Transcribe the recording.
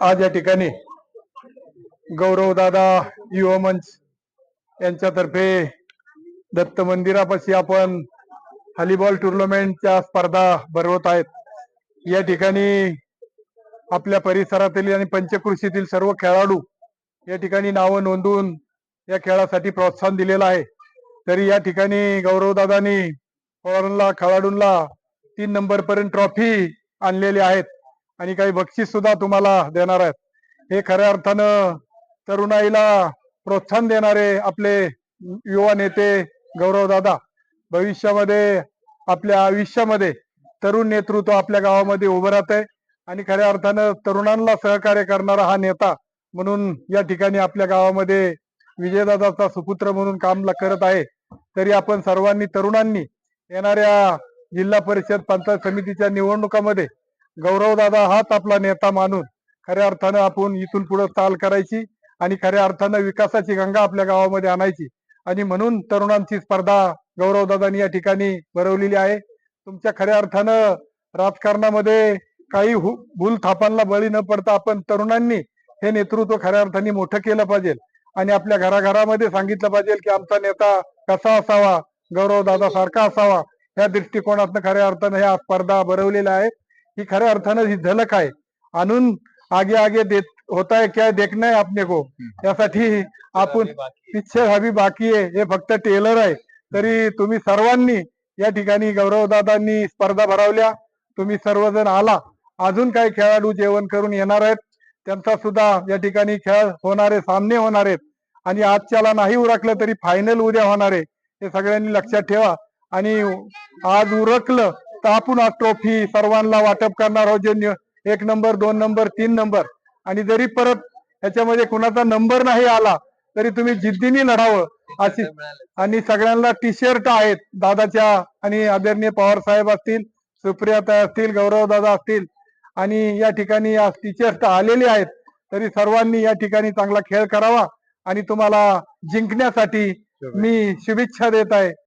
आज या ठिकाणी गौरवदादा युवा मंच यांच्यातर्फे दत्त मंदिरापाशी आपण हॉलीबॉल टुर्नामेंटच्या स्पर्धा भरवत आहेत. या ठिकाणी आपल्या परिसरातील आणि पंचकृषीतील सर्व खेळाडू या ठिकाणी नावं नोंदवून या खेळासाठी प्रोत्साहन दिलेलं आहे. तरी या ठिकाणी गौरवदादांनी पोरांना खेळाडूंना तीन नंबर पर्यंत ट्रॉफी आणलेली आहेत. आणि काही बक्षीस सुद्धा तुम्हाला देणार आहेत. हे खऱ्या अर्थानं तरुणाईला प्रोत्साहन देणारे आपले युवा नेते गौरवदादा भविष्यामध्ये आपल्या आयुष्यामध्ये तरुण नेतृत्व आपल्या गावामध्ये उभं राहत आहे आणि खऱ्या अर्थानं तरुणांना सहकार्य करणारा हा नेता म्हणून या ठिकाणी आपल्या गावामध्ये विजयदादाचा सुपुत्र म्हणून काम करत आहे. तरी आपण सर्वांनी तरुणांनी येणाऱ्या जिल्हा परिषद पंचायत समितीच्या निवडणुकामध्ये गौरवदादा हाच आपला नेता मानून खऱ्या अर्थानं आपण इथून पुढे चाल करायची आणि खऱ्या अर्थानं विकासाची गंगा आपल्या गावामध्ये आणायची. आणि म्हणून तरुणांची स्पर्धा गौरवदादानी या ठिकाणी भरवलेली आहे. तुमच्या खऱ्या अर्थानं राजकारणामध्ये काही भूल थापांना बळी न पडता आपण तरुणांनी हे नेतृत्व खऱ्या अर्थाने मोठं केलं पाहिजे. आणि आपल्या घराघरामध्ये सांगितलं पाहिजे की आमचा नेता कसा असावा गौरवदादा सारखा असावा या दृष्टिकोनातनं खऱ्या अर्थानं ह्या स्पर्धा भरवलेल्या आहेत. ही खऱ्या अर्थानं ही झलक आहे. आणून आगे आगे देत होता है क्या देखना है आपने को. यासाठी आपण पिक्चर हवी बाकी आहे. हे फक्त टेलर आहे. तरी तुम्ही सर्वांनी या ठिकाणी गौरवदादांनी स्पर्धा भरवल्या. तुम्ही सर्वजण आला. अजून काही खेळाडू जेवण करून येणार आहेत. त्यांचा सुद्धा या ठिकाणी खेळ होणारे सामने होणार आहेत. आणि आजच्याला नाही उरकलं तरी फायनल उद्या होणार आहे. हे सगळ्यांनी लक्षात ठेवा. आणि आज उरकलं तर आपण आज ट्रॉफी सर्वांना वाटप करणार आहोत. जे एक नंबर दोन नंबर तीन नंबर आणि जरी परत ह्याच्यामध्ये कुणाचा नंबर नाही आला तरी तुम्ही जिद्दीने लढावं अशी आणि सगळ्यांना टी शर्ट आहेत. दादाच्या आणि आदरणीय पवार साहेब असतील सुप्रियाता असतील गौरव दादा असतील आणि या ठिकाणी आज टी शर्ट आलेले आहेत तरी सर्वांनी या ठिकाणी चांगला खेळ करावा. आणि तुम्हाला जिंकण्यासाठी मी शुभेच्छा देत आहे.